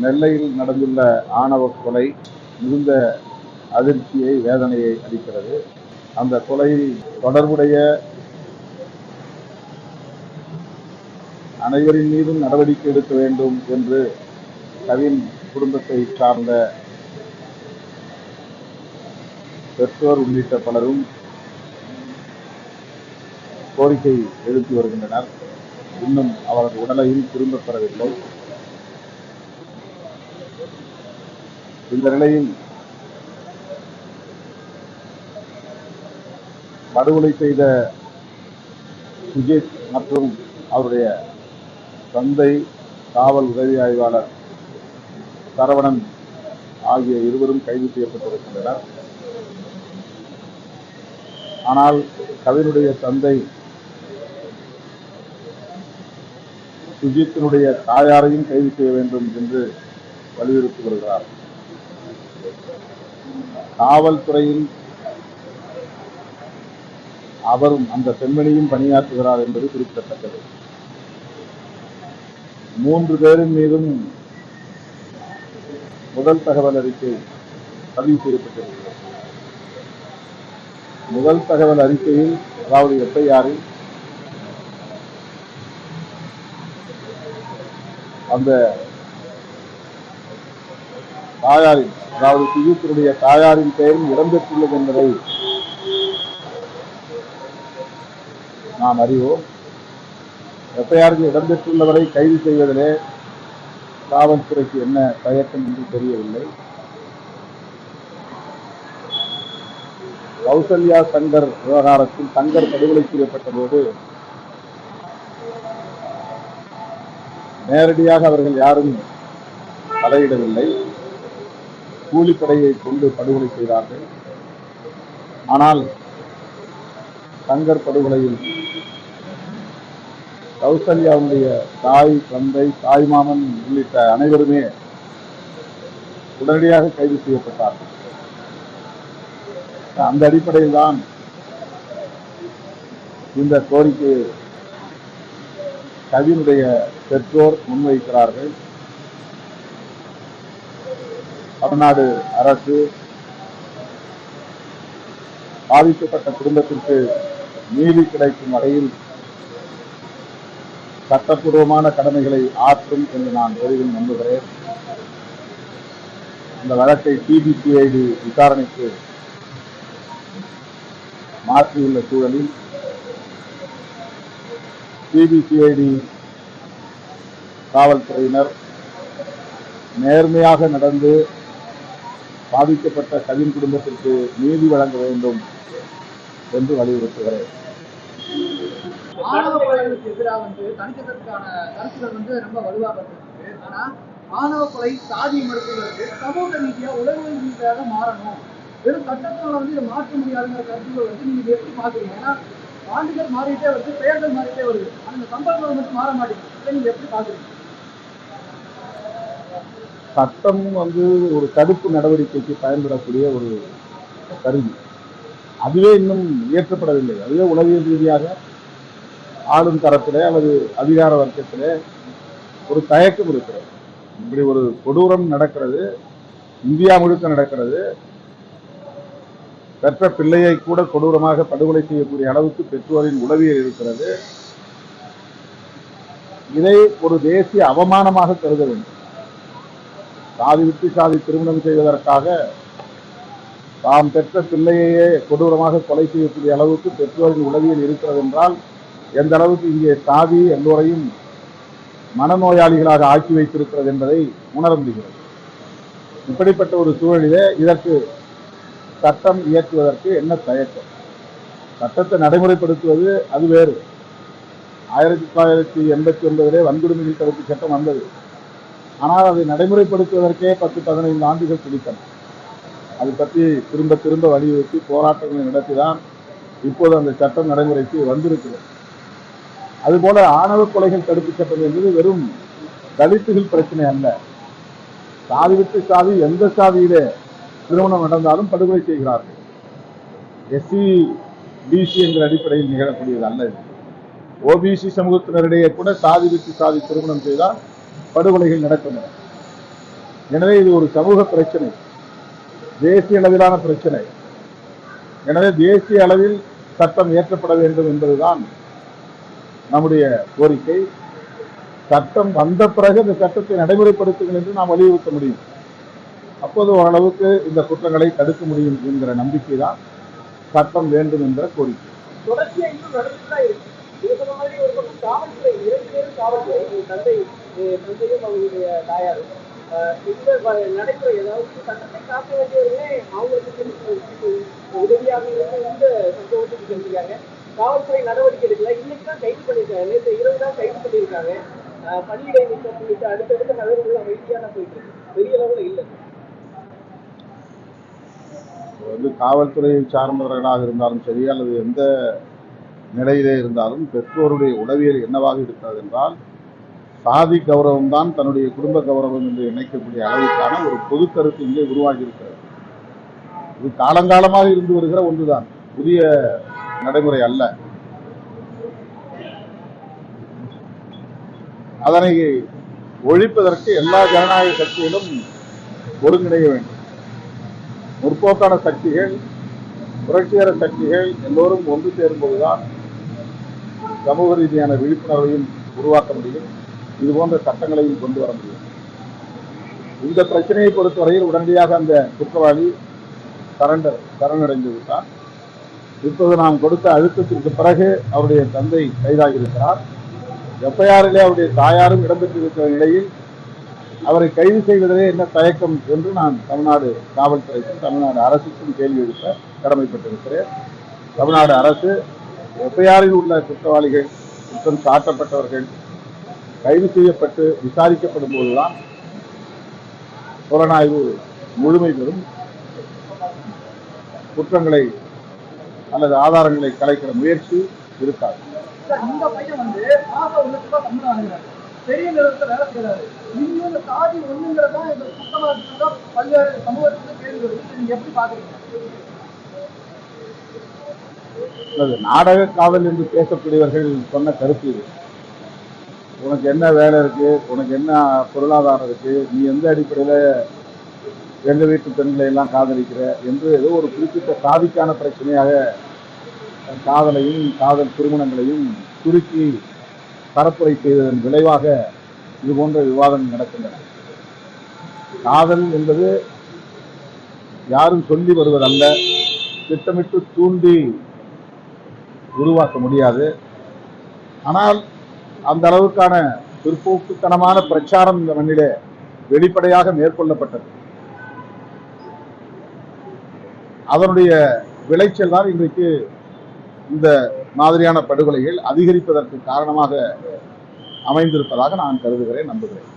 நெல்லையில் நடந்துள்ள ஆணவ கொலை மிகுந்த அதிர்ச்சியை வேதனையை அளிக்கிறது. அந்த கொலையில் தொடர்புடைய அனைவரின் மீதும் நடவடிக்கை எடுக்க வேண்டும் என்று கவின் குடும்பத்தை சார்ந்த பெற்றோர் உள்ளிட்ட பலரும் கோரிக்கை எழுப்பி வருகின்றனர். இன்னும் அவரது உடலையும் திரும்பப் பெறவில்லை. இந்த நிலையில் படுகொலை செய்த சுஜித் மற்றும் அவருடைய தந்தை காவல் உதவி ஆய்வாளர் சரவணன் ஆகிய இருவரும் கைது செய்யப்பட்டிருக்கின்றனர். ஆனால் கவினுடைய தந்தை சுஜித்தினுடைய தாயாரையும் கைது செய்ய வேண்டும் என்று வலியுறுத்தி வருகிறார். காவல்துறையில் அவரும் அந்த பெண்மணியும் பணியாற்றுகிறார் என்பது குறிப்பிடத்தக்கது. மூன்று பேரின் மீதும் முதல் தகவல் அறிக்கை பதிவு செய்யப்பட்டிருக்கிறது. முதல் தகவல் அறிக்கையில் அதாவது எஃப்ஐஆரில் அந்த தாயாரின் அதாவது சுஜித்தினுடைய தாயாரின் பெயரும் இடம்பெற்றுள்ளது என்பதை நாம் அறிவோம். எஃப்ஐஆருக்கு இடம்பெற்றுள்ளவரை கைது செய்வதிலே காவல்துறைக்கு என்ன தயக்கம் என்று தெரியவில்லை. கௌசல்யா சங்கர் விவகாரத்தில் சங்கர் படுகொலை செய்யப்பட்ட போது நேரடியாக அவர்கள் யாரும் தலையிடவில்லை. கூலிப்படையை கொண்டு படுகொலை செய்தார்கள். ஆனால் தங்கர் படுகொலையில் கௌசல்யாவுடைய தாய் தந்தை தாய் மாமன் உள்ளிட்ட அனைவருமே உடனடியாக கைது செய்யப்பட்டார்கள். அந்த அடிப்படையில் தான் இந்த கோரிக்கையை கவினுடைய பெற்றோர் முன்வைக்கிறார்கள். தமிழ்நாடு அரசு பாதிக்கப்பட்ட குடும்பத்திற்கு நீதி கிடைக்கும் வகையில் சட்டப்பூர்வமான கடமைகளை ஆற்றும் என்று நான் பெரிதும் நம்புகிறேன். இந்த வழக்கை சிபிசிஐடி விசாரணைக்கு மாற்றியுள்ள சூழலில் சிபிசிஐடி காவல்துறையினர் நேர்மையாக நடந்து பாதிக்கப்பட்ட கவின் குடும்பத்திற்கு நீதி வழங்க வேண்டும் என்று வலியுறுத்துகிறேன். ஆணவ கொலைகளுக்கு எதிராக வந்து தணிக்கிறதுக்கான கருத்துக்கள் வந்து ரொம்ப வலுவாக இருக்கு ஆனா ஆணவ கொலை சாதி மறுப்புகளுக்கு சமூக ரீதியா உலக ரீதியாக மாறணும். வெறும் சட்டத்தினால வந்து இதை மாற்ற முடியாதுங்கிற கருத்துக்கள் வந்து நீங்க எப்படி பாக்குறீங்க ஏன்னா ஆண்டுகள் மாறிட்டே வருது பெயர்கள் மாறிட்டே வருது. அந்த சம்பளங்கள் மட்டும் மாற மாட்டேங்குது. இதை நீங்க எப்படி பாக்குறீங்க சட்டம் வந்து ஒரு தடுப்பு நடவடிக்கைக்கு பயன்படக்கூடிய ஒரு கருவி. அதுவே இன்னும் இயற்றப்படவில்லை. அதுவே உளவியல் ரீதியாக ஆளும் தரத்திலே அல்லது அதிகார வர்க்கத்திலே ஒரு தயக்கம் இருக்கிறது. இப்படி ஒரு கொடூரம் நடக்கிறது இந்தியா முழுக்க நடக்கிறது பெற்ற பிள்ளையை கூட கொடூரமாக படுகொலை செய்யக்கூடிய அளவுக்கு பெற்றோரின் உளவியல் இருக்கிறது. இதை ஒரு தேசிய அவமானமாக கருத வேண்டும். சாதி விட்டு சாதி திருமணம் செய்வதற்காக தாம் பெற்ற பிள்ளையையே கொடூரமாக கொலை செய்யக்கூடிய அளவுக்கு பெற்றோரின் உளவியல் இருக்கிறது என்றால் எந்த அளவுக்கு இங்கே சாதி எல்லோரையும் மனநோயாளிகளாக ஆக்கி வைத்திருக்கிறது என்பதை உணர முடிகிறது. இப்படிப்பட்ட ஒரு சூழலிலே இதற்கு சட்டம் இயற்றுவதற்கு என்ன தயக்கம்? சட்டத்தை நடைமுறைப்படுத்துவது அது வேறு. ஆயிரத்தி தொள்ளாயிரத்தி எண்பத்தி ஒன்பதிலே வன்கொடுமைகள் தடுப்பு சட்டம் வந்தது. ஆனால் அதை நடைமுறைப்படுத்துவதற்கே பத்து பதினைந்து ஆண்டுகள் பிடித்தன. அது பற்றி திரும்ப திரும்ப வலியுறுத்தி போராட்டங்களை நடத்திதான் இப்போது அந்த சட்டம் நடைமுறைக்கு வந்திருக்கிறது. அதுபோல ஆணவ கொலைகள் தடுப்பு சட்டம் என்பது வெறும் தலித்துகள் பிரச்சனை அல்ல. சாதி விட்டு சாதி எந்த சாதியிலே திருமணம் நடந்தாலும் படுகொலை செய்கிறார்கள். எஸ்சி பிசி என்ற அடிப்படையில் நிகழக்கூடியது அல்ல இது. ஓபிசி சமூகத்தினரிடையே கூட சாதி விட்டு சாதி திருமணம் செய்தால் படுகொலைகள் நடக்கின்றன. எனவே இது ஒரு சமூக பிரச்சனை. தேசிய அளவிலான பிரச்சனை. எனவே தேசிய அளவில் சட்டம் இயற்றப்பட வேண்டும் என்பதுதான் நம்முடைய கோரிக்கை. சட்டம் வந்த பிறகு இந்த சட்டத்தை நடைமுறைப்படுத்துங்கள் என்று நாம் வலியுறுத்த முடியும். அப்போது ஓரளவுக்கு இந்த குற்றங்களை தடுக்க முடியும் என்கிற நம்பிக்கை தான் சட்டம் வேண்டும் என்ற கோரிக்கை. தொடர்ச்சியா இன்னும் தந்தையும் அவங்களுடைய தாயாரும் இந்த நடைமுறை ஏதாவது சட்டத்தை காக்க வேண்டியவர்களே அவங்களுக்கு உதவியாக இருந்து இந்த சம்பவத்துக்கு செஞ்சிருக்காங்க காவல்துறை நடவடிக்கை எடுக்கல. இன்னைக்கு தான் கைது பண்ணியிருக்காங்க. நேற்று இரவு தான் கைது பண்ணியிருக்காங்க. பணியிடை நீக்கம் உள்ளிட்ட அடுத்தடுத்த நகர்வுகள் அமைதியான போயிட்டு இருக்கு. பெரிய அளவுல இல்லை. வந்து காவல்துறையை சார்ந்தவர்களாக இருந்தாலும் சரி அல்லது எந்த நிலையிலே இருந்தாலும் பெற்றோருடைய உளவியல் என்னவாக இருக்கிறது என்றால் சாதி கௌரவம் தான் தன்னுடைய குடும்ப கௌரவம் என்று நினைக்கக்கூடிய அளவுக்கான ஒரு பொது கருத்து இங்கே உருவாகி இருக்கிறது இது காலங்காலமாக இருந்து வருகிற ஒன்றுதான். புதிய நடைமுறை அல்ல. அதனை ஒழிப்பதற்கு எல்லா ஜனநாயக சக்திகளும் ஒருங்கிணைய வேண்டும். முற்போக்கான சக்திகள் புரட்சிகர சக்திகள் எல்லோரும் ஒன்று சேரும்போதுதான் சமூக ரீதியான விழிப்புணர்வையும் உருவாக்க முடியும். இது போன்ற சட்டங்களையும் கொண்டு வர முடியும். இந்த பிரச்சனையை பொறுத்தவரையில் உடனடியாக அந்த குற்றவாளி சரண்டர் சரணடைந்து விட்டார். இப்போது நாம் கொடுத்த அழுத்தத்திற்கு பிறகு அவருடைய தந்தை கைதாகியிருக்கிறார். எஃப்ஐஆரிலே அவருடைய தாயாரும் இடம்பெற்றிருக்கிற நிலையில் அவரை கைது செய்வதிலே என்ன தயக்கம் என்று நான் தமிழ்நாடு காவல்துறைக்கும் தமிழ்நாடு அரசுக்கும் கேள்வி எழுப்ப கடமைப்பட்டிருக்கிறேன். தமிழ்நாடு அரசு எஃப்ஐஆரில் உள்ள குற்றவாளிகள் குற்றம் சாட்டப்பட்டவர்கள் கைது செய்யப்பட்டு விசாரிக்கப்படும் போதுதான் புலனாய்வு முழுமை பெறும். குற்றங்களை அல்லது ஆதாரங்களை கலைக்கிற முயற்சி இருக்காது. பெரிய நிறுவனத்துல வேலை செய்யறாரு இன்னும் இந்த சாதி ஒண்ணுங்கிறதா இந்த குற்றமா இருக்கிறதா பல்வேறு சமூகத்துக்கு கேள்வி வருது. இதை நீங்க எப்படி பாக்குறீங்க அல்லது நாடக காதல் என்று பேசக்கூடியவர்கள் சொன்ன கருத்து இது. உனக்கு என்ன வேலை இருக்கு? உனக்கு என்ன பொருளாதாரம் இருக்கு? நீ எந்த அடிப்படையில் எங்க வீட்டு பெண்களை எல்லாம் காதலிக்கிற என்று ஏதோ ஒரு குறிப்பிட்ட சாதிக்கான பிரச்சனையாக காதலையும் காதல் திருமணங்களையும் சுருக்கி பரப்புரை செய்ததன் விளைவாக இது போன்ற விவாதங்கள் நடக்கின்றன. காதல் என்பது யாரும் சொல்லி வருவதல்ல. திட்டமிட்டு தூண்டி உருவாக்க முடியாது. ஆனால் அந்த அளவுக்கான பிற்போக்குத்தனமான பிரச்சாரம் இந்த மண்ணிலே வெளிப்படையாக மேற்கொள்ளப்பட்டது. அதனுடைய விளைச்சல் தான் இன்றைக்கு இந்த மாதிரியான படுகொலைகள் அதிகரிப்பதற்கு காரணமாக அமைந்திருப்பதாக நான் கருதுகிறேன் நம்புகிறேன்.